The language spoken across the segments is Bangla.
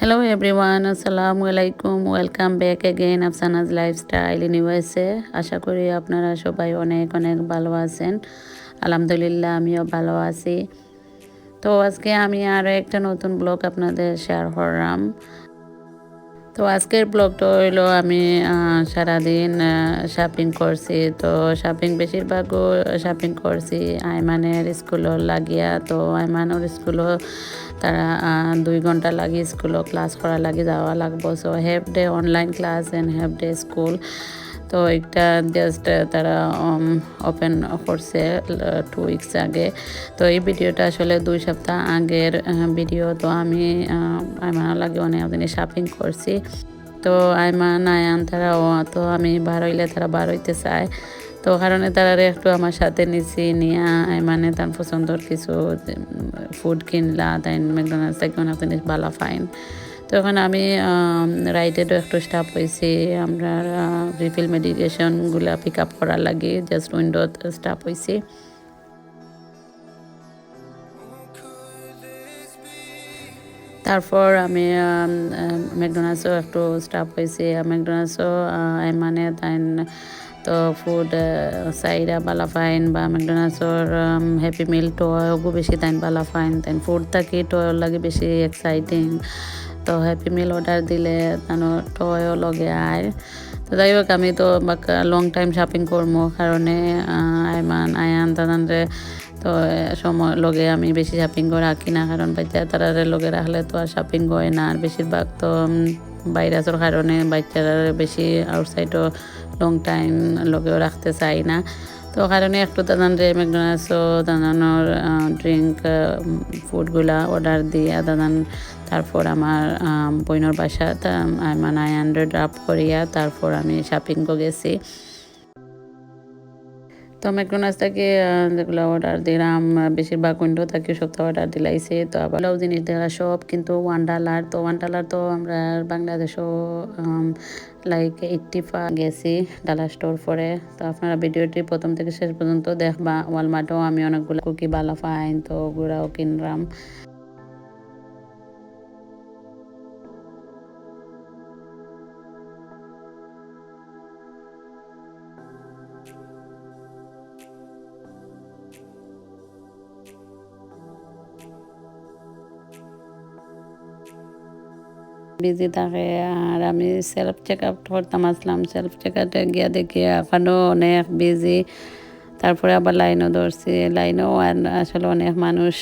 হ্যালো এভরিওয়ান আসসালামু আলাইকুম welcome back again Afsanaz lifestyle ইউনিভার্সে আশা করি আপনারা সবাই অনেক অনেক ভালো আছেন। আলহামদুলিল্লাহ, আমিও ভালো আছি। তো আজকে আমি আরও একটা নতুন ব্লগ আপনাদের শেয়ার করলাম। তো আজকের ব্লগটা হইল আমি সারাদিন শপিং করছি। তো শপিং বেশিরভাগও শপিং করছি। আইমানের স্কুলও লাগিয়া, তো আইমানের স্কুলও তারা দুই ঘণ্টা লাগে স্কুলও ক্লাস করা লাগে, যাওয়া লাগবো। So half day online class and half day school তো একটা জাস্ট তারা ওপেন করছে টু উইকস আগে। তো এই ভিডিওটা আসলে দুই সপ্তাহ আগের ভিডিও তো আমি আইমানা লাগে অনেক দিনে শপিং করছি। তো আইমান আয়ান তারা, ও, তো আমি বার হইলে তারা বার হইতে চায়। তো কারণে তারা একটু আমার সাথে নিছি, নিয়ে মানে তার পছন্দর কিছু ফুড কিনলা তাই ম্যাকডোনাল্ডস থেকে অনেক জিনিস ভালো ফাইন তো এখন আমি রাইডেরও একটু স্টাফ হয়েছি। আমরা রিফিল মেডিকেশনগুলো পিক আপ করার লাগে জাস্ট উইন্ডোত স্টাফ হয়েছি। তারপর আমি ম্যাকডোনাল্ডসও একটু স্টাফ হয়েছি। ম্যাকডোনাল্ডসও মানে তাই তো ফুড সাইরা বালা ফাইন বা ম্যাকডোনাল্ডসর হ্যাপি মিল টয়গো বেশি তাইন বালা ফাইন ফুড থাকি টয়র লাগে বেশি এক্সাইটিং তো হ্যাপি মিল অর্ডার দিলে তানো টয়ও লগে আয় তো যাই হোক, আমি তো লং টাইম শপিং করব কারণে আয়মান আয়ান তাদের তো সময়, লগে আমি বেশি শপিং করে রাখি না কারণ বাচ্চা তারা লগে রাখলে তো আর শপিং হয় না, আর বেশিরভাগ তো ভাইরাসের কারণে বাচ্চারা বেশি আউটসাইডও লং টাইম লগেও রাখতে চাই না। তো কারণে একটু দাদান দাদানরে ম্যাকডোনাল্ডসও দাদানোর ড্রিঙ্ক ফুডগুলা অর্ডার দিয়ে দাদান তারপর আমার বইনের বাসা মানে হান্ড্রেড আপ করিয়া তারপর আমি শপিং গেছি। তো ম্যাকডোনাল্ডস থেকে যেগুলো অর্ডার দিলাম বেশিরভাগ উইন্ডো থেকে সপ্তাহ অর্ডার দিলাইছে। তো আবার ব্লাউজ জিনিস দেওয়া সব, কিন্তু ওয়ান ডালার তো ওয়ান ডালার তো আমরা বাংলাদেশও লাইক এইটটি ফা গেছি ডালার স্টোর পরে। তো আপনারা ভিডিওটি প্রথম থেকে শেষ পর্যন্ত দেখবা। ওয়ালমার্টও আমি অনেকগুলো কুকি বালা ফাইন তো ওগুলাও কিনলাম। বিজি থাকে আর আমি সেলফ চেক আপ করতাম, আসলাম সেলফ চেক আপে গিয়া দেখি এখনও অনেক বিজি তারপরে আবার লাইনও ধরছি লাইনও আসলে অনেক মানুষ।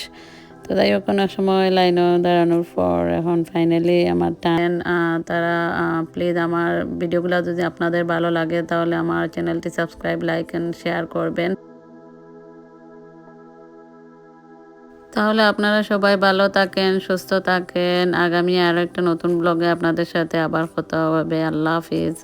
তো হোক কোনো সময় লাইনও দাঁড়ানোর পর এখন ফাইনালি আমার টাইম তারা প্লিজ আমার ভিডিওগুলো যদি আপনাদের ভালো লাগে, তাহলে আমার চ্যানেলটি সাবস্ক্রাইব লাইক অ্যান্ড শেয়ার করবেন। তাহলে আপনারা সবাই ভালো থাকেন, সুস্থ থাকেন। আগামী আরও একটা নতুন ব্লগে আপনাদের সাথে আবার কথা হবে। আল্লাহ হাফিজ।